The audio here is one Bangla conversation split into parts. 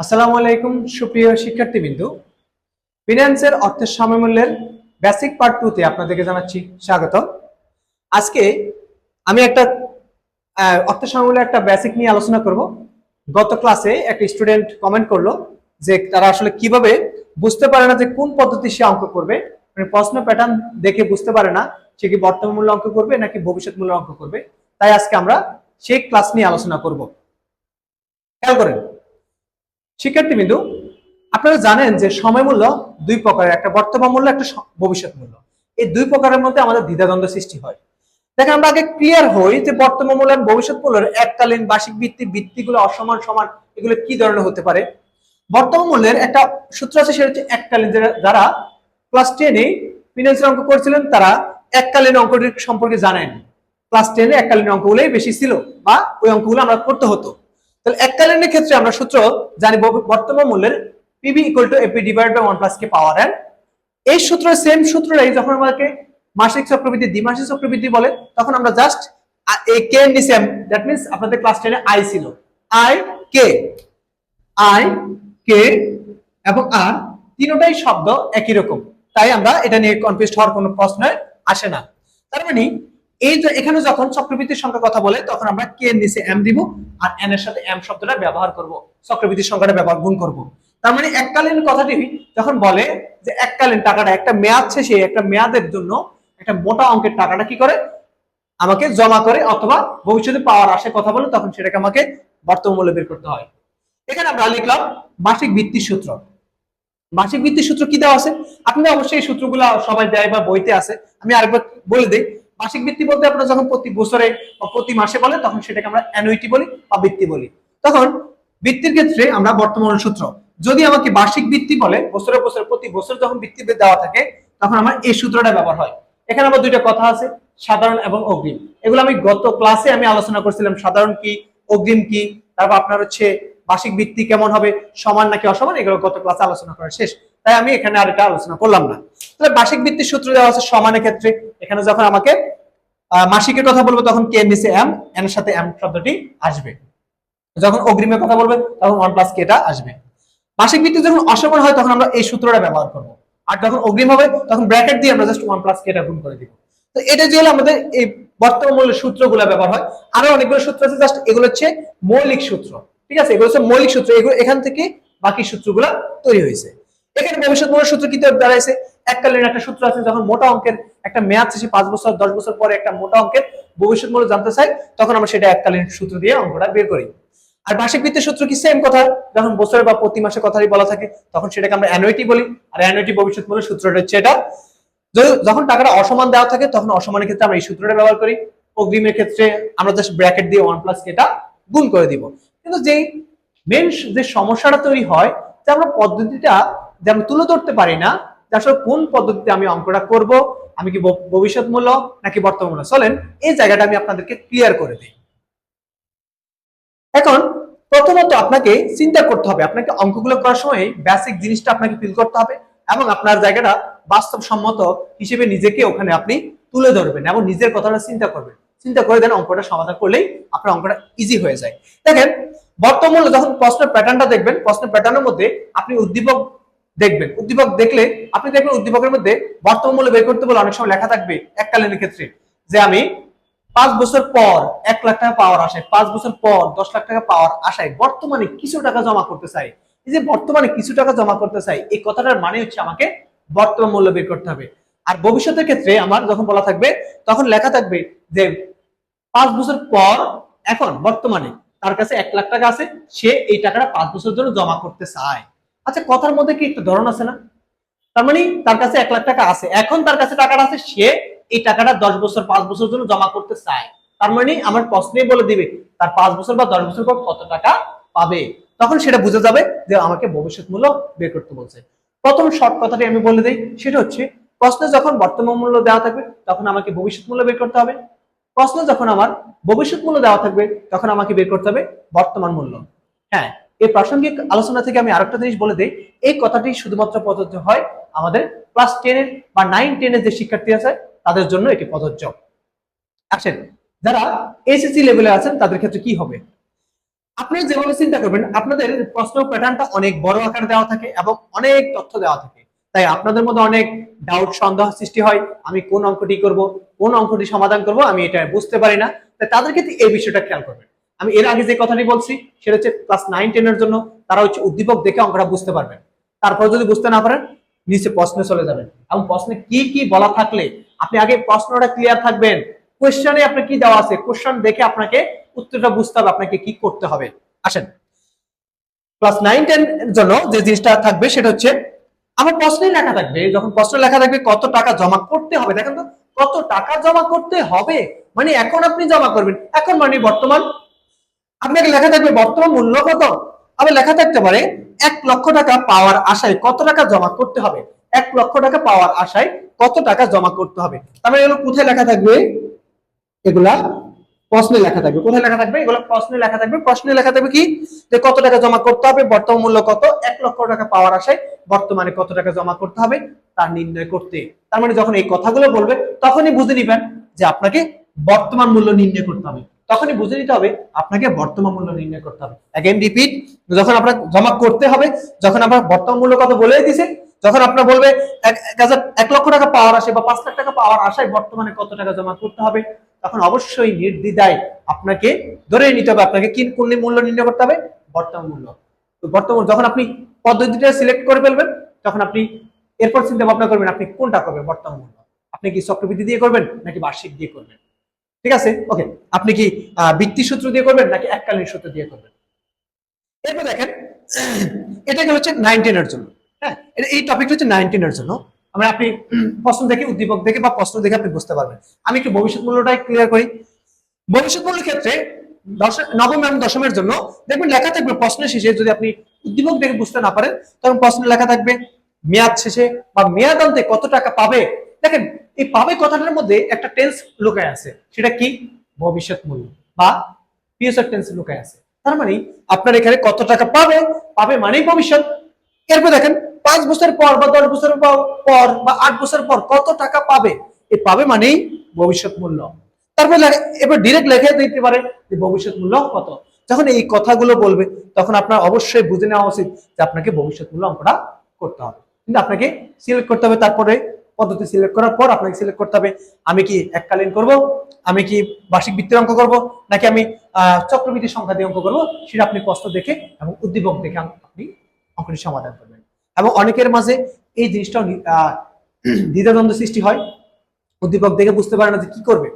আসসালামু আলাইকুম, সুপ্রিয় শিক্ষার্থীবৃন্দ। ফিনান্সের অর্থের সমমূল্যের বেসিক পার্ট টুতে আপনাদেরকে জানাচ্ছি স্বাগত আজকে আমি একটা অর্থের সমমূল্যের একটা বেসিক নিয়ে আলোচনা করব। গত ক্লাসে একটা স্টুডেন্ট কমেন্ট করল যে তারা আসলে কীভাবে বুঝতে পারে না যে কোন পদ্ধতি সে অঙ্ক করবে। মানে প্রশ্ন প্যাটার্ন দেখে বুঝতে পারে না সে কি বর্তমান মূল্য অঙ্ক করবে নাকি ভবিষ্যৎ মূল্য অঙ্ক করবে। তাই আজকে আমরা সেই ক্লাস নিয়ে আলোচনা করব। খেয়াল করেন শিক্ষার্থীবৃন্দু আপনারা জানেন যে সময় মূল্য দুই প্রকারের। একটা বর্তমান মূল্য, একটা ভবিষ্যৎ মূল্য। এই দুই প্রকারের মধ্যে আমাদের দ্বিধাদ্বন্দ্ব সৃষ্টি হয়। দেখেন আমরা আগে ক্লিয়ার হই যে বর্তমান মূল্য আর ভবিষ্যৎ মূল্যের এককালীন বার্ষিক ভিত্তি, ভিত্তিগুলো অসমান, সমান, এগুলো কি ধরনের হতে পারে? বর্তমান মূল্যের একটা সূত্র আছে, সেটা হচ্ছে এককালীন। যারা ক্লাস টেনে ফিনান্সের অঙ্ক করেছিলেন, তারা এককালীন অঙ্কটির সম্পর্কে জানেন। ক্লাস টেনে এককালীন অঙ্কগুলোই বেশি ছিল বা ওই অঙ্কগুলো আমরা করতে হতো। তাহলে এককালীনের ক্ষেত্রে আমরা সূত্র জানি বর্তমান মূল্যের PB equal to AP divide by one plus K power N এই সূত্র সেম সূত্রটাই যখন আমাকে মাসিক চক্রবৃদ্ধি, দ্বিমাসিক চক্রবৃদ্ধি বলে, তখন আমরা জাস্ট এ কে নিচে দ্যাট মিন্স আপনাদের ক্লাস টেনে আই ছিল। আই কে আই কে এবং আর তিনটাই শব্দ একই রকম। তাই আমরা এটা নিয়ে কনফিউজ হওয়ার কোনো প্রশ্ন আসে না। তার মানে এই যে এখানে যখন চক্রবৃদ্ধির সংখ্যা কথা বলে, তখন আমরা কে নিচে এম দিব আর এন এর সাথে এম শব্দটা ব্যবহার করব। চক্রবৃদ্ধির সংখ্যাটা ব্যবহার গুণ করব। তার মানে এককালীন কথাটি যখন বলে যে এককালীন টাকাটা, একটা মেয়াদ শেষে একটা মেয়াদের জন্য একটা মোটা অঙ্কের টাকাটা কি করে? আমাকে জমা করে অথবা ভবিষ্যতে পাওয়ার আশে কথা বলে তখন সেটাকে আমাকে বর্তমান মূল্য বের করতে হয়। এখানে আমরা লিখলাম মাসিক ভিত্তির সূত্র। মাসিক ভিত্তির সূত্র কি দেওয়া আছে? আপনি অবশ্যই এই সূত্রগুলো সবাই দেয় বা বইতে আছে। আমি আরেকবার বলে দিই। মাসিক ভিত্তি বলতে আপনারা যখন প্রতি বছরে বা প্রতি মাসে বলে, তখন সেটাকে আমরা অ্যানুইটি বলি বা বৃত্তি বলি। তখন বৃত্তির ক্ষেত্রে আমরা বর্তমান সূত্র। যদি আমাকে বার্ষিক বৃত্তি বলে, বছরে বছরে প্রতি বছর যখন বৃত্তি দেওয়া থাকে, তখন আমার এই সূত্রটা ব্যবহার হয়। এখানে আমার দুইটা কথা আছে, সাধারণ এবং অগ্রিম। এগুলো আমি গত ক্লাসে আমি আলোচনা করছিলাম, সাধারণ কি, অগ্রিম কি, তারপর আপনার হচ্ছে বার্ষিক বৃত্তি কেমন হবে, সমান নাকি অসমান, এগুলো গত ক্লাসে আলোচনা করা শেষ। তাই আমি এখানে আর এটা আলোচনা করলাম না। তাহলে বার্ষিক বৃত্তির সূত্র দেওয়া আছে সমানের ক্ষেত্রে। এখানে যখন আমাকে মাসিকের কথা বলব তখন কে এম? এন এর সাথে এম শব্দটি আসবে। যখন অগ্রিমের কথা বলবে, তখন ওয়ান প্লাস কেটা আসবে। মাসিক ভিত্তি যখন অসমান হয়, তখন আমরা এই সূত্রটা ব্যবহার করব। আর যখন অগ্রিম হবে, তখন ব্র্যাকেট দিয়ে আমরা জাস্ট ওয়ান প্লাস কেটা গুণ করে দিব। তো এটা যে হলো আমাদের এই বর্তমান মূল্যের সূত্রগুলো ব্যবহার হয়, আরও অনেকগুলো সূত্র আছে জাস্ট এগুলো হচ্ছে মৌলিক সূত্র। ঠিক আছে? এগুলো হচ্ছে মৌলিক সূত্র। এগুলো এখান থেকে বাকি সূত্রগুলো তৈরি হয়েছে। এখানে ভবিষ্যৎ মূল্যের সূত্র কি দাঁড়াইছে এককালীন একটা সূত্র আছে, যখন মোটা অঙ্কের একটা মেয়াদ শেষে পাঁচ বছর, দশ বছর পরে একটা মোটা অঙ্কের ভবিষ্যৎ মূল্য জানতে চাই, তখন আমরা সেটা এককালীন সূত্র দিয়ে অঙ্কটা বের করি। আর বার্ষিক ভিত্তির সূত্র কি সেম কথা? যখন বছরে বা প্রতি মাসে কথাই বলা থাকে, তখন সেটাকে আমরা অ্যানুইটি বলি। আর অ্যানুইটি ভবিষ্যৎ মূল্য সূত্রটা হচ্ছে এটা। যখন টাকাটা অসমান দেওয়া থাকে, তখন অসমানের ক্ষেত্রে আমরা এই সূত্রটা ব্যবহার করি। অগ্রিমের ক্ষেত্রে আমরা জাস্ট ব্র্যাকেট দিয়ে ওয়ান প্লাস এটা গুণ করে দিব। কিন্তু যেই মেন যে সমস্যাটা তৈরি হয়, যে আমরা পদ্ধতিটা যে আমরা তুলে ধরতে পারি না আসলে কোন পদ্ধতিতে আমি অঙ্কটা করব আমি কি ভবিষ্যৎ মূল্য নাকি বর্তমান মূল্য চলেন, এই জায়গাটা আমি আপনাদেরকে ক্লিয়ার করে দিই। এখন, প্রথমত আপনাকে চিন্তা করতে হবে, আপনাকে অঙ্কগুলো করার সময় বেসিক জিনিসটা আপনাকে ফিল করতে হবে এবং আপনার জায়গাটা বাস্তবসম্মত হিসেবে নিজেকে ওখানে আপনি তুলে ধরবেন এবং নিজের কথাটা চিন্তা করবেন। চিন্তা করে দেন অঙ্কটা সমাধান করলেই আপনার অঙ্কটা ইজি হয়ে যায়। দেখেন বর্তমান যখন প্রশ্নের প্যাটার্নটা দেখবেন, প্রশ্নের প্যাটার্নের মধ্যে আপনি উদ্দীপক দেখবেন। উদ্দীপক দেখলে, আপনি দেখবেন উদ্দীপকের মধ্যে বর্তমান মূল্য বের করতে বলে অনেক সময় লেখা থাকবে এককালীনের ক্ষেত্রে। যে আমি পাঁচ বছর পর এক লাখ টাকা পাওয়ার আশায়, পাঁচ বছর পর দশ লাখ টাকা পাওয়ার আশায় বর্তমানে কিছু টাকা জমা করতে চাই। এই যে বর্তমানে কিছু টাকা জমা করতে চাই, এই কথাটার মানে হচ্ছে আমাকে বর্তমান মূল্য বের করতে হবে। আর ভবিষ্যতের ক্ষেত্রে আমার যখন বলা থাকবে, তখন লেখা থাকবে যে পাঁচ বছর পর এখন বর্তমানে তার কাছে এক লাখ টাকা আছে, সে এই টাকাটা পাঁচ বছর জন্য জমা করতে চায়। আচ্ছা কথার মধ্যে কি একটা ধরন আছে না? তার মানে তার কাছে এক লাখ টাকা আছে। এখন তার কাছে টাকাটা আছে, সে এই টাকাটা দশ বছর, পাঁচ বছরের জন্য জমা করতে চায়। তার মানে আমার প্রশ্নে বলে দিবে, তার পাঁচ বছর বা দশ বছর পর কত টাকা পাবে? তখন সেটা বোঝা যাবে যে আমাকে ভবিষ্যৎ মূল্য বের করতে বলছে। প্রথম শর্ট কথাটি আমি বলে দিই, সেটা হচ্ছে, প্রশ্নে যখন বর্তমান মূল্য দেওয়া থাকবে, তখন আমাকে ভবিষ্যৎ মূল্য বের করতে হবে। প্রশ্ন যখন আমার ভবিষ্যৎ মূল্য দেওয়া থাকবে, তখন আমাকে বের করতে হবে বর্তমান মূল্য। হ্যাঁ এই প্রাসঙ্গিক আলোচনা থেকে আমি আরেকটা জিনিস বলে দিই, এই কথাটি শুধুমাত্র প্রযোজ্য হয় আমাদের ক্লাস টেনের বা নাইন টেনের যে শিক্ষার্থী আছে, তাদের জন্য এটি প্রযোজ্য। আসেন, যারা এসএসসি লেভেলে আছেন, তাদের ক্ষেত্রে কি হবে? আপনারা যেভাবে চিন্তা করবেন, আপনাদের প্রশ্ন প্যাটার্নটা অনেক বড় আকার দেওয়া থাকে এবং অনেক তথ্য দেওয়া থাকে। তাই আপনাদের মধ্যে অনেক ডাউট সন্দেহ সৃষ্টি হয়, আমি কোন অঙ্কটি করব, কোন অঙ্কটি সমাধান করব, আমি এটা বুঝতে পারি না। তাই তাদের ক্ষেত্রে এই বিষয়টা খেয়াল করবেন। আমি এর আগে যে কথাটি বলছি, সেটা হচ্ছে ক্লাস নাইন টেনের জন্য তারা হচ্ছে উদ্দীপক দেখে অঙ্কটা বুঝতে পারবেন। তারপর যদি বুঝতে না পারেন নিচে প্রশ্নে চলে যাবেন। এবং প্রশ্নে কি কি বলা থাকলে আপনি আগে প্রশ্নটা ক্লিয়ার থাকবেন। কোয়েশ্চনে আপনার কি দেওয়া আছে? কোয়েশ্চন দেখে আপনাকে উত্তরটা বুঝতে হবে, আপনাকে কি করতে হবে। আসেন। ক্লাস নাইন টেন এর জন্য যে জিনিসটা থাকবে, সেটা হচ্ছে আমার প্রশ্নে লেখা থাকবে। যখন প্রশ্ন লেখা থাকবে, কত টাকা জমা করতে হবে? দেখেন তো, কত টাকা জমা করতে হবে? মানে এখন আপনি জমা করবেন। এখন মানে বর্তমান আপনাকে লেখা থাকবে বর্তমান মূল্য কত? আবার লেখা থাকতে পারে এক লক্ষ টাকা পাওয়ার আশায় কত টাকা জমা করতে হবে? এক লক্ষ টাকা পাওয়ার আশায় কত টাকা জমা করতে হবে? তারপরে এগুলো কোথায় লেখা থাকবে? এগুলা প্রশ্নে লেখা থাকবে। কোথায় লেখা থাকবে? এগুলো প্রশ্নে লেখা থাকবে। প্রশ্নে লেখা থাকবে কি? যে কত টাকা জমা করতে হবে, বর্তমান মূল্য কত? এক লক্ষ টাকা পাওয়ার আশায় বর্তমানে কত টাকা জমা করতে হবে? তার নির্ণয় করতে। তার মানে যখন এই কথাগুলো বলবে, তখনই বুঝে নিবেন যে আপনাকে বর্তমান মূল্য নির্ণয় করতে হবে। তখনই বুঝে নিতে হবে, আপনাকে বর্তমান মূল্য নির্ণয় করতে হবে। অ্যাগেন রিপিট যখন আপনার জমা করতে হবে, যখন আপনার বর্তমান মূল্য কত বলে দিছে, যখন আপনার বলবে এক লক্ষ টাকা পাওয়ার আসে বা পাঁচ লাখ টাকা পাওয়ার আশায় বর্তমানে কত টাকা জমা করতে হবে, তখন অবশ্যই নির্দ্বিধায় আপনাকে ধরে নিতে হবে, আপনাকে কি, কোন মূল্য নির্ণয় করতে হবে? বর্তমান মূল্য। তো বর্তমান যখন আপনি পদ্ধতিটা সিলেক্ট করে ফেলবেন, তখন আপনি এরপর চিন্তা ভাবনা করবেন, আপনি কোনটা করবেন বর্তমান মূল্য? আপনি কি চক্রবৃদ্ধি দিয়ে করবেন, নাকি বার্ষিক দিয়ে করবেন? ঠিক আছে? ওকে আপনি কি বৃত্তি সূত্র দিয়ে করবেন নাকি এককালীন সূত্র দিয়ে করবেন? এরপর দেখেন, এটা গেল হচ্ছে নাইনটিনের জন্য। হ্যাঁ এই টপিকটা হচ্ছে নাইনটিনের জন্য। আমরা আপনি প্রশ্ন দেখে, উদ্দীপক দেখে বা প্রশ্ন দেখে আপনি বুঝতে পারবেন। আমি একটু ভবিষ্যৎ মূল্যটাই ক্লিয়ার করি। ভবিষ্যৎ মূল্যের ক্ষেত্রে নবম এবং দশমের জন্য দেখবেন লেখা থাকবে প্রশ্নের শেষে, যদি আপনি উদ্দীপক দেখে বুঝতে না পারেন, তখন প্রশ্নে লেখা থাকবে মেয়াদ শেষে বা মেয়াদ অন্তে কত টাকা পাবে? দেখেন এই পাবে কথাটার মধ্যে একটা টেন্স লুকায় আছে। সেটা কি? ভবিষ্যৎ মূল্য বা ফিউচার টেন্স লুকায় আছে। তার মানে আপনার এখানে কত টাকা পাবে? পাবে মানেই ভবিষ্যৎ। এরপর দেখেন, পাঁচ বছর পর বা দশ বছর পর- বা আট বছর পর কত টাকা পাবে? এই পাবে মানেই ভবিষ্যৎ মূল্য। তারপর এবার ডিরেক্ট লেখে দিতে পারে যে ভবিষ্যৎ মূল্য কত। যখন এই কথাগুলো বলবে, তখন আপনার অবশ্যই বুঝে নেওয়া উচিত যে আপনাকে ভবিষ্যৎ মূল্য অঙ্কটা করতে হবে। কিন্তু আপনাকে সিলেক্ট করতে হবে তারপরে পদ্ধতি সিলেক্ট করার পর আপনাকে সিলেক্ট করতে হবে আমি কি এককালীন করব আমি কি বার্ষিক বৃত্তির অঙ্ক করব নাকি আমি আহ, চক্রবৃদ্ধি সংখ্যা দিয়ে অঙ্ক করব সেটা আপনি কষ্ট দেখে এবং উদ্দীপক দেখে আপনি অঙ্কটি সমাধান করবেন। এবং অনেকের মাঝে এই জিনিসটাও দ্বিধাদ্বন্দ্ব সৃষ্টি হয়। উদ্দীপক দেখে বুঝতে পারে না যে কি করবে।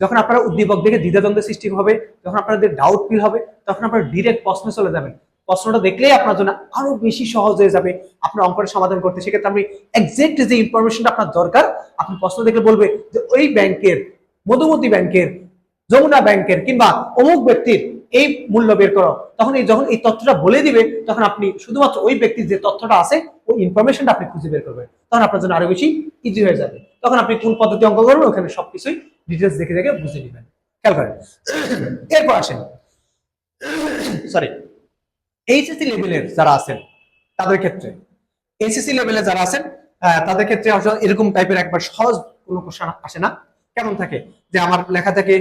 যখন আপনারা উদ্দীপক দেখে দ্বিধাদ্বন্দ্ব সৃষ্টি হবে যখন আপনাদের ডাউট ফিল হবে তখন আপনারা ডিরেক্ট প্রশ্নে চলে যাবেন। প্রশ্নটা দেখলেই আপনার জন্য আরও বেশি সহজ হয়ে যাবে আপনার অঙ্কটা সমাধান করতে। সেক্ষেত্রে আপনি এক্সাক্ট যে ইনফরমেশনটা আপনার দরকার, আপনি প্রশ্ন দেখে বলবে যে ওই ব্যাংকের, মধুমতি ব্যাংকের, যমুনা ব্যাংকের কিংবা অমুক ব্যক্তির এই মূল্য বের করো। তখন এই যখন এই তথ্যটা বলে দিবে, তখন আপনি শুধুমাত্র ওই ব্যক্তির যে তথ্যটা আছে, ওই ইনফরমেশনটা আপনি খুঁজে বের করবেন। তখন আপনার জন্য আরও বেশি ইজি হয়ে যাবে। তখন আপনি কোন পদ্ধতি অঙ্ক করবেন, ওখানে সবকিছুই ডিটেলস দেখে দেখে বুঝে নেবেন। খেয়াল করেন। এরপর আসেন। সরি এইচএসসি লেভেলের যারা আছেন, তাদের ক্ষেত্রে। এইচএসসি লেভেলে যারা আছেন তাদের ক্ষেত্রে এরকম টাইপের একবার সহজ কোনো কোশ্চেন আসে না। কেমন থাকে? যে আমার লেখা থাকে,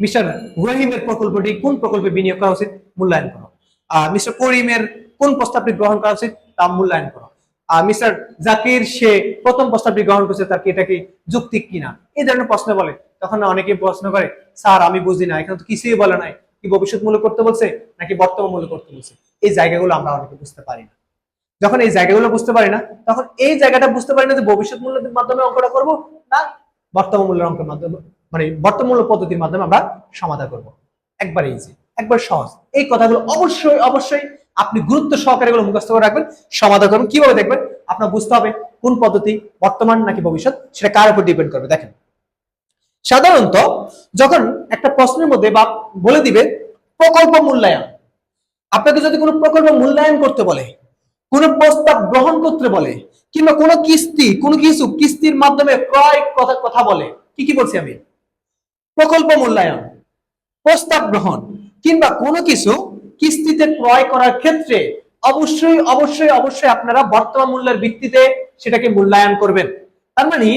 মিস্টার রহিমের প্রকল্পটি কোন প্রকল্পে বিনিয়োগ করা উচিত? মূল্যায়ন করো। মিস্টার করিমের কোন প্রস্তাবটি গ্রহণ করা উচিত? তা মূল্যায়ন করো। মিস্টার জাকির, সে প্রথম প্রস্তাবটি গ্রহণ করছে, তার কি এটা কি যুক্তি কিনা? এই ধরনের প্রশ্ন বলে। তখন অনেকে প্রশ্ন করে, স্যার, আমি বুঝি না, এখানে তো কিছুই বলে নাই। কি ভবিষ্যৎ মূল্য করতে বলছে, নাকি বর্তমান মূল্য করতে বলছে? এই জায়গাগুলো আমরা অনেকে বুঝতে পারি না। যখন এই জায়গাগুলো বুঝতে পারি না, তখন এই জায়গাটা বুঝতে পারি না যে ভবিষ্যৎ মূল্যের মাধ্যমে অঙ্কটা করব না বর্তমান মূল্যের অঙ্কের মাধ্যমে মানে বর্তমান মূল্য পদ্ধতির মাধ্যমে আমরা সমাধান করব। একবার ইজি একবার সহজ। এই কথাগুলো অবশ্যই অবশ্যই আপনি গুরুত্ব সহকারে এগুলো মুখস্থ করে রাখবেন, সমাধান করবেন। কীভাবে দেখবেন? আপনার বুঝতে হবে কোন পদ্ধতি বর্তমান নাকি ভবিষ্যৎ, সেটা কার উপর ডিপেন্ড করবে? দেখেন সাধারণত যখন একটা প্রশ্নের মধ্যে বা বলে দিবে, প্রকল্প মূল্যায়ন। আপনাকে যদি কোনো প্রকল্প মূল্যায়ন করতে বলে, কোন প্রস্তাব গ্রহণ করতে বলে, কিংবা কোনো কিস্তি, কোনো কিছু কিস্তির মাধ্যমে ক্রয় কথা কথা বলে, কি কি বলছি আমি? প্রকল্প মূল্যায়ন, প্রস্তাব গ্রহণ, কিংবা কোনো কিছু কিস্তিতে ক্রয় করার ক্ষেত্রে অবশ্যই অবশ্যই অবশ্যই আপনারা বর্তমান মূল্যের ভিত্তিতে সেটাকে মূল্যায়ন করবেন। তার মানে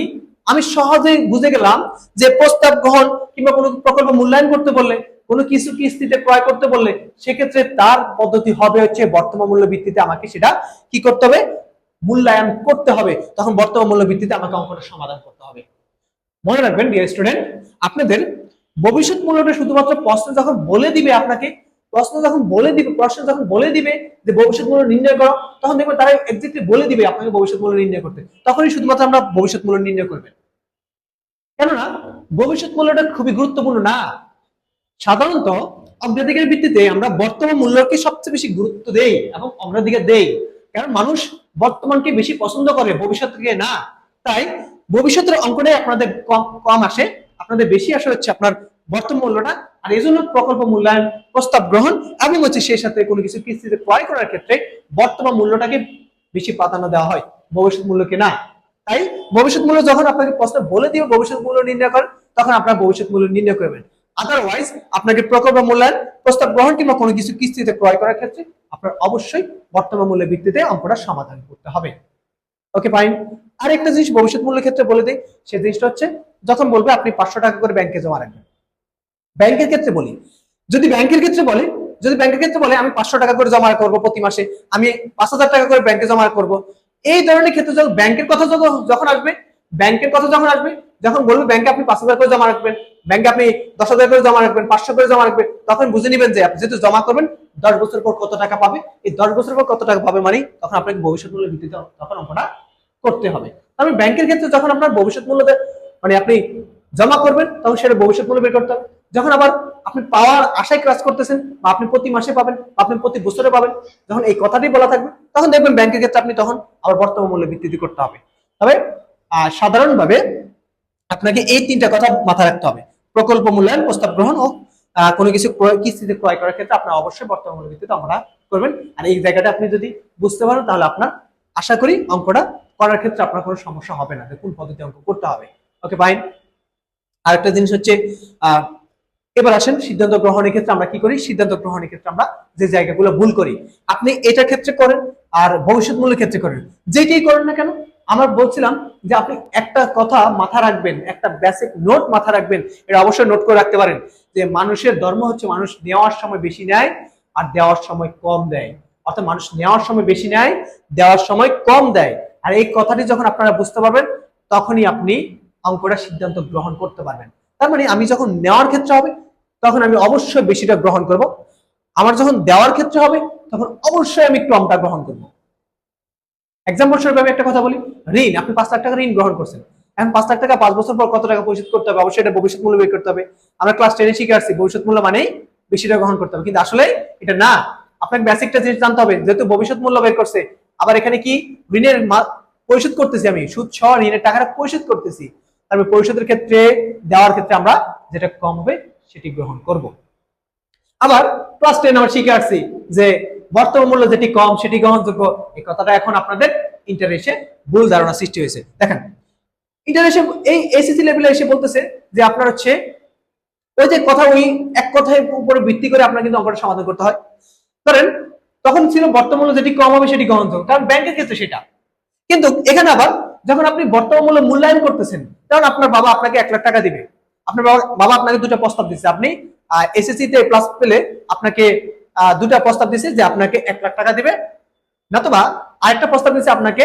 আমি সহজেই বুঝে গেলাম যে প্রস্তাব গ্রহণ কিংবা কোনো প্রকল্প মূল্যায়ন করতে বললে, কোনো কিছু কিস্তিতে ক্রয় করতে বললে, সেক্ষেত্রে তার পদ্ধতি হবে হচ্ছে বর্তমান মূল্য ভিত্তিতে আমাকে সেটা কি করতে হবে? মূল্যায়ন করতে হবে। তখন বর্তমান মূল্য ভিত্তিতে আমাকে অঙ্কটা সমাধান করতে হবে। মনে রাখবেন ডিয়ার স্টুডেন্ট আপনাদের ভবিষ্যৎ মূল্যটা শুধুমাত্র প্রশ্ন যখন বলে দিবে আপনাকে, প্রশ্ন যখন বলে দিবে, প্রশ্ন যখন বলে দিবে যে ভবিষ্যৎ মূল্য নির্ণয় করো, তখন দেখবেন তারা এক্সাক্টলি বলে দিবে আপনাকে ভবিষ্যৎ মূল্য নির্ণয় করতে। তখনই শুধুমাত্র আমরা ভবিষ্যৎ মূল্য নির্ণয় করবেন। কেননা ভবিষ্যৎ মূল্যটা খুবই গুরুত্বপূর্ণ না। সাধারণত অগ্রাধিকারের ভিত্তিতে আমরা বর্তমান মূল্যকে সবচেয়ে বেশি গুরুত্ব দেই এবং অগ্রাধিকার দেই। কারণ মানুষ বর্তমানকে বেশি পছন্দ করে, ভবিষ্যৎকে না। তাই ভবিষ্যতের অঙ্কটাই আপনাদের কম কম আসে। আপনাদের বেশি আসে হচ্ছে আপনার বর্তমান মূল্যটা। আর এই জন্য প্রকল্প মূল্যায়ন, প্রস্তাব গ্রহণ এবং হচ্ছে সেই সাথে কোনো কিছু কিস্তিতে ক্রয় করার ক্ষেত্রে বর্তমান মূল্যটাকে বেশি প্রাধান্য দেওয়া হয়, ভবিষ্যৎ মূল্যকে না। তাই ভবিষ্যৎ মূল্য যখন আপনাকে প্রশ্ন বলে দিবে, ভবিষ্যৎ মূল্য নির্ণয় করেন তখন আপনার ভবিষ্যৎ মূল্য নির্ণয় করবেন। আদারওয়াইজ আপনাকে প্রকল্প মূল্যায়ন, প্রস্তাব গ্রহণ কিংবা কোনো কিছু কিস্তিতে ক্রয় করার ক্ষেত্রে আপনার অবশ্যই বর্তমান মূল্যের ভিত্তিতে অঙ্কটা সমাধান করতে হবে। ওকে ফাইন আরেকটা জিনিস ভবিষ্যৎ মূল্যের ক্ষেত্রে বলে দিই, সে জিনিসটা হচ্ছে, যখন বলবে আপনি পাঁচশো টাকা করে ব্যাংকে জমা রাখবেন। ব্যাংকের ক্ষেত্রে বলি, যদি ব্যাংকের ক্ষেত্রে বলে, যদি ব্যাংকের ক্ষেত্রে বলে, আমি পাঁচশো টাকা করে জমা করব প্রতি মাসে, আমি পাঁচ হাজার টাকা করে ব্যাংকে জমা করব এই ধরনের ক্ষেত্রে যখন ব্যাংকের কথা যখন আসবে, ব্যাংকের কথা যখন আসবে, যখন বলবে ব্যাংকে আপনি পাঁচ হাজার করে জমা রাখবেন, ব্যাংকে আপনি দশ হাজার করে জমা রাখবেন, পাঁচশো করে জমা রাখবেন, তখন বুঝে নেবেন যে আপনি যেহেতু জমা করবেন, দশ বছর পর কত টাকা পাবে, এই দশ বছর পর কত টাকা পাবে মানে তখন আপনাকে ভবিষ্যৎ মূল্যের ভিত্তিতে তখন অঙ্কটা করতে হবে। তবে ব্যাংকের ক্ষেত্রে যখন আপনার ভবিষ্যৎ মূল্য মানে আপনি জমা করবেন, তখন সেটা ভবিষ্যৎ মূল্য বের করতে হবে। যখন আবার আপনি পাওয়ার আশায় ক্লাস করতেছেন বা আপনি প্রতি মাসে পাবেন আপনি প্রতি বছরে পাবেন, যখন এই কথাটি বলা থাকবে, তখন দেখবেন ব্যাংকের ক্ষেত্রে আপনি তখন আবার বর্তমান মূল্যের ভিত্তিতে করতে হবে। তবে সাধারণভাবে আপনাকে এই তিনটা কথা মাথায় রাখতে হবে। প্রকল্প মূল্যায়ন, প্রস্তাব গ্রহণ ও কোনো কিছু ক্রয়, কিস্তিতে ক্রয় করার ক্ষেত্রে আপনার অবশ্যই বর্তমান মূল্যের ভিত্তিতে আমরা করবেন। আর এই জায়গাটা আপনি যদি বুঝতে পারেন, তাহলে আপনার আশা করি অঙ্কটা করার ক্ষেত্রে আপনার কোনো সমস্যা হবে না। কোন পদ্ধতি অঙ্ক করতে হবে। ওকে ফাইন আরেকটা জিনিস হচ্ছে আহ এবার আসেন সিদ্ধান্ত গ্রহণের ক্ষেত্রে আমরা কি করি? সিদ্ধান্ত গ্রহণের ক্ষেত্রে আমরা যে জায়গাগুলো ভুল করি, আপনি এটার ক্ষেত্রে করেন আর ভবিষ্যৎ মূল্যের ক্ষেত্রে করেন। যেটাই করেন না কেন, আমরা বলছিলাম যে আপনি একটা কথা মাথা রাখবেন, একটা বেসিক নোট মাথা রাখবেন, এটা অবশ্যই নোট করে রাখতে পারেন যে মানুষের ধর্ম হচ্ছে মানুষ নেওয়ার সময় বেশি নেয় আর দেওয়ার সময় কম দেয়। অর্থাৎ মানুষ নেওয়ার সময় বেশি নেয়, দেওয়ার সময় কম দেয়। আর এই কথাটি যখন আপনারা বুঝতে পারবেন, তখনই আপনি অঙ্কটা সিদ্ধান্ত গ্রহণ করতে পারবেন। তার মানে আমি যখন নেওয়ার ক্ষেত্রে হবে, তখন আমি অবশ্যই বেশিটা গ্রহণ করব। আমার যখন দেওয়ার ক্ষেত্রে হবে, তখন অবশ্যই আমি কমটা গ্রহণ করব। এক্সাম্পল স্বরূপ আমি একটা কথা বলি, ঋণ, আপনি পাঁচ লাখ টাকা ঋণ গ্রহণ করছেন। এখন পাঁচ লাখ টাকা পাঁচ বছর পর কত টাকা পরিশোধ করতে হবে? অবশ্যই এটা ভবিষ্যৎ মূল্য বের করতে হবে। আমরা ক্লাস টেনে শিখে আসছি, ভবিষ্যৎ মূল্য মানেই বেশিটা গ্রহণ করতে হবে। কিন্তু আসলে এটা না। আপনাকে বেসিকটা জিনিস জানতে হবে, যেহেতু ভবিষ্যৎ মূল্য বের করছে, আবার এখানে কি ঋণের পরিশোধ করতেছি আমি, সুদ সহ ঋণের টাকাটা পরিশোধ করতেছি। তারপরে পরিশোধের ক্ষেত্রে, দেওয়ার ক্ষেত্রে আমরা যেটা কম হবে সেটি গ্রহণ করব। আবার ক্লাস টেন আমরা শিখে আসছি যে বর্তমান মূল্য যেটি কম সেটি গ্রহণযোগ্য। এই কথাটা এখন আপনাদের ইন্টারেস্টে ভুল ধারণা সৃষ্টি হয়েছে। দেখেন ইন্টারেস্টে এই এসএসসি লেভেলে এসে বলতেছে যে আপনার হচ্ছে ওই যে কথা ওই এক কথার উপরে ভিত্তি করে আপনার কিন্তু অঙ্কটা সমাধান করতে হয়। ধরেন, তখন ছিল বর্তমান মূল্য যেটি কম হবে সেটি গ্রহণযোগ্য। কারণ ব্যাংকের ক্ষেত্রে সেটা। কিন্তু এখানে আবার যখন আপনি বর্তমান মূল্য মূল্যায়ন করতেছেন, তখন আপনার বাবা আপনাকে এক লাখ টাকা দিবে। আপনার বাবা আপনাকে দুটো প্রস্তাব দিচ্ছে আপনি এসএসসি তে প্লাস পেলে আপনাকে দুটা প্রস্তাব দিচ্ছে যে আপনাকে এক লাখ টাকা দিবে। নতুবা আরেকটা প্রস্তাব দিচ্ছে আপনাকে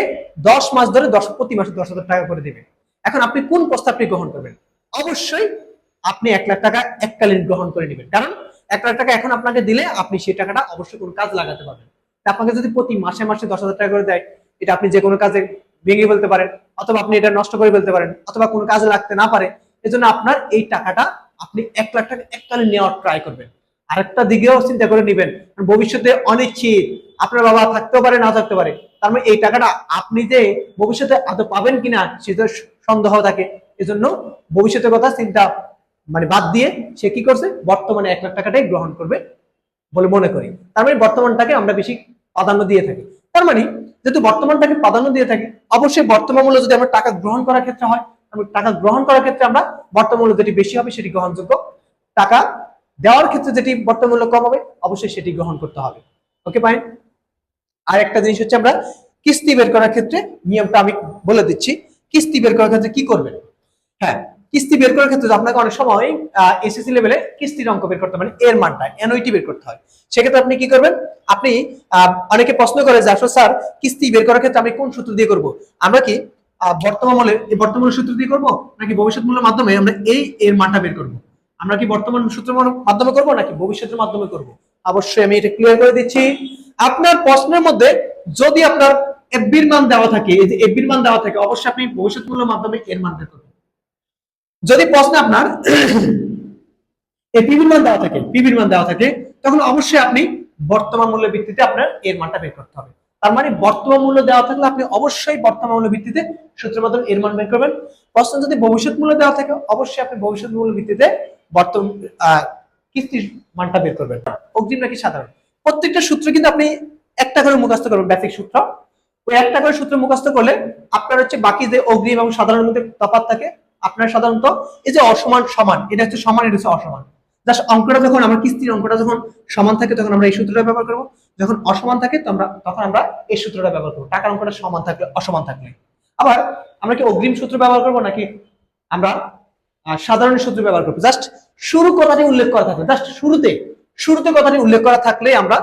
দশ মাস ধরে দশ, প্রতি মাসে দশ হাজার টাকা করে দিবে। এখন আপনি কোন প্রস্তাবটি গ্রহণ করবেন? অবশ্যই আপনি এক লাখ টাকা এককালীন গ্রহণ করে নেবেন। কারণ এক লাখ টাকা এখন আপনাকে দিলে আপনি সেই টাকাটা অবশ্যই কোন কাজ লাগাতে পারবেন আপনাকে যদি প্রতি মাসে মাসে দশ হাজার টাকা করে দেয়, এটা আপনি যে কোনো কাজে ভেঙে ফেলতে পারেন, অথবা আপনি এটা নষ্ট করে ফেলতে পারেন, অথবা কোনো কাজে লাগতে না পারে, এজন্য আপনার এই টাকাটা আপনি এক লাখ টাকা এককালীন নেওয়ার ট্রাই করবেন। আরেকটা দিকেও চিন্তা করে নেবেন ভবিষ্যতে অনিশ্চিত, আপনার বাবা থাকতেও পারে না থাকতে পারে, তার মানে এই টাকাটা আপনি যে ভবিষ্যতে আদৌ পাবেন কিনা সেটা সন্দেহ থাকে। এজন্য ভবিষ্যতের কথা চিন্তা মানে বাদ দিয়ে সে কি করছে? বর্তমানে এক লাখ টাকাটাই গ্রহণ করবে বলে মনে করি। তার মানে বর্তমানটাকে আমরা বেশি প্রাধান্য দিয়ে থাকি। তার মানে যেহেতু বর্তমানটাকে প্রাধান্য দিয়ে থাকি, অবশ্যই বর্তমান মূল্য যদি আমরা টাকা গ্রহণ করার ক্ষেত্রে হয় টাকা গ্রহণ করার ক্ষেত্রে আমরা বর্তমান মূল্য যেটি বেশি হবে সেটি গ্রহণযোগ্য। টাকা দেওয়ার ক্ষেত্রে যেটি বর্তমান মূল্য কম হবে, অবশ্যই সেটি গ্রহণ করতে হবে। ওকে ফাইন আর একটা জিনিস হচ্ছে আমরা কিস্তি বের করার ক্ষেত্রে নিয়মটা আমি বলে দিচ্ছি। কিস্তি বের করার ক্ষেত্রে কি করবেন? হ্যাঁ কিস্তি বের করার ক্ষেত্রে আপনাকে অনেক সময় এসএসসি লেভেলে কিস্তির অঙ্ক বের করতে মানে এর মানটা এনওইটি বের করতে হয়। সেক্ষেত্রে আপনি কি করবেন? আপনি অনেকে প্রশ্ন করে যে, আসলে স্যার, কিস্তি বের করার ক্ষেত্রে আমি কোন সূত্র দিয়ে করব? আমরা কি বর্তমান এই বর্তমান সূত্র দিয়ে করব? নাকি ভবিষ্যৎ মূল্যের মাধ্যমে আমরা এই, এর মানটা বের করব? আমরা কি বর্তমান সূত্রের মাধ্যমে করব, নাকি ভবিষ্যতের মাধ্যমে করব? অবশ্যই আমি এটা ক্লিয়ার করে দিচ্ছি। আপনার প্রশ্নের মধ্যে যদি আপনার এফবির মান দেওয়া থাকে, এই যে এফবির মান দেওয়া থাকে, অবশ্যই আপনি ভবিষ্যৎ মূল্যের মাধ্যমে এর মান বের করবেন। যদি প্রশ্নে আপনার এই পিবির মান দেওয়া থাকে পিবির মান দেওয়া থাকে, তখন অবশ্যই আপনি বর্তমান মূল্যের ভিত্তিতে আপনার এর মানটা বের করতে হবে। তার মানে বর্তমান মূল্য দেওয়া থাকলে আপনি অবশ্যই বর্তমান মূল্য ভিত্তিতে সূত্রের মাধ্যমে এর মান বের করবেন। প্রশ্ন যদি ভবিষ্যৎ মূল্য দেওয়া থাকে, অবশ্যই আপনি ভবিষ্যৎ মূল্য ভিত্তিতে বর্তমান কিস্তির মানটা বের করবেন। অগ্রিম নাকি সাধারণ? প্রত্যেকটা সূত্র কিন্তু আপনি একটা করে মুখস্থ করবেন বেসিক সূত্র। ওই একটা করে সূত্র মুখস্থ করলে আপনার হচ্ছে বাকি যে অগ্রিম এবং সাধারণের মধ্যে তফাৎ থাকে, আপনার সাধারণত এই যে অসমান সমান, এটা হচ্ছে সমান, এটা হচ্ছে অসমান। জাস্ট অঙ্কটা যখন, আমার কিস্তির অঙ্কটা যখন সমান থাকে, তখন আমরা এই সূত্রটা ব্যবহার করব। যখন অসমান থাকে আমরা, তখন আমরা এই সূত্রটা ব্যবহার করব। টাকার অঙ্কটা সমান থাকলে, অসমান থাকলে। আবার আমরা কি অগ্রিম সূত্র ব্যবহার করব, নাকি আমরা সাধারণ সূত্র ব্যবহার করব? জাস্ট শুরু কথাটি উল্লেখ করা থাকবে জাস্ট শুরুতে শুরুতে কথাটি উল্লেখ করা থাকলে আমরা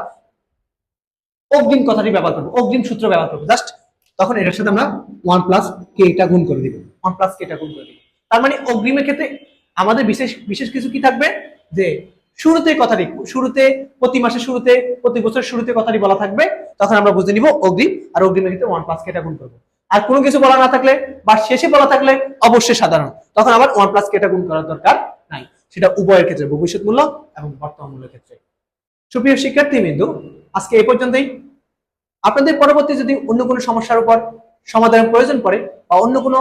অগ্রিম কথাটি ব্যবহার করব, অগ্রিম সূত্র ব্যবহার করব। জাস্ট তখন এটার সাথে আমরা ওয়ান প্লাস কে এটা গুণ করে দিব। ওয়ান প্লাস কে এটা গুণ করে দিব। তার মানে অগ্রিমের ক্ষেত্রে আমাদের বিশেষ বিশেষ কিছু কি থাকবে? যে শুরুতে কথাটি, শুরুতে, প্রতি মাসের শুরুতে, প্রতি বছর শুরুতে কথাটি বলা থাকবে, তখন আমরা বুঝে নিব অগ্রিম, আর অগ্রিমের ক্ষেত্রে ওয়ান প্লাস এটা গুণ করব। আর কোনো কিছু বলা না থাকলে বা শেষে বলা থাকলে অবশ্যই সাধারণ, তখন আবার ওয়ান প্লাস কে এটা গুণ করার দরকার নাই। সেটা উভয়ের ক্ষেত্রে, ভবিষ্যৎ মূল্য এবং বর্তমান মূল্যের ক্ষেত্রে। সুপ্রিয় শিক্ষার্থী বিন্দু আজকে এই পর্যন্তই। আপনাদের পরবর্তী যদি অন্য কোনো সমস্যার উপর সমাধানের প্রয়োজন পড়ে বা অন্য কোনো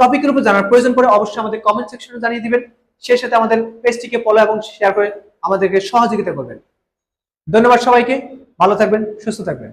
টপিকের উপর জানার প্রয়োজন পড়ে, অবশ্যই আমাদের কমেন্ট সেকশনে জানিয়ে দিবেন। সেই সাথে আমাদের পেজটিকে ফলো এবং শেয়ার করে আমাদেরকে সহযোগিতা করবেন। ধন্যবাদ সবাইকে, ভালো থাকবেন, সুস্থ থাকবেন।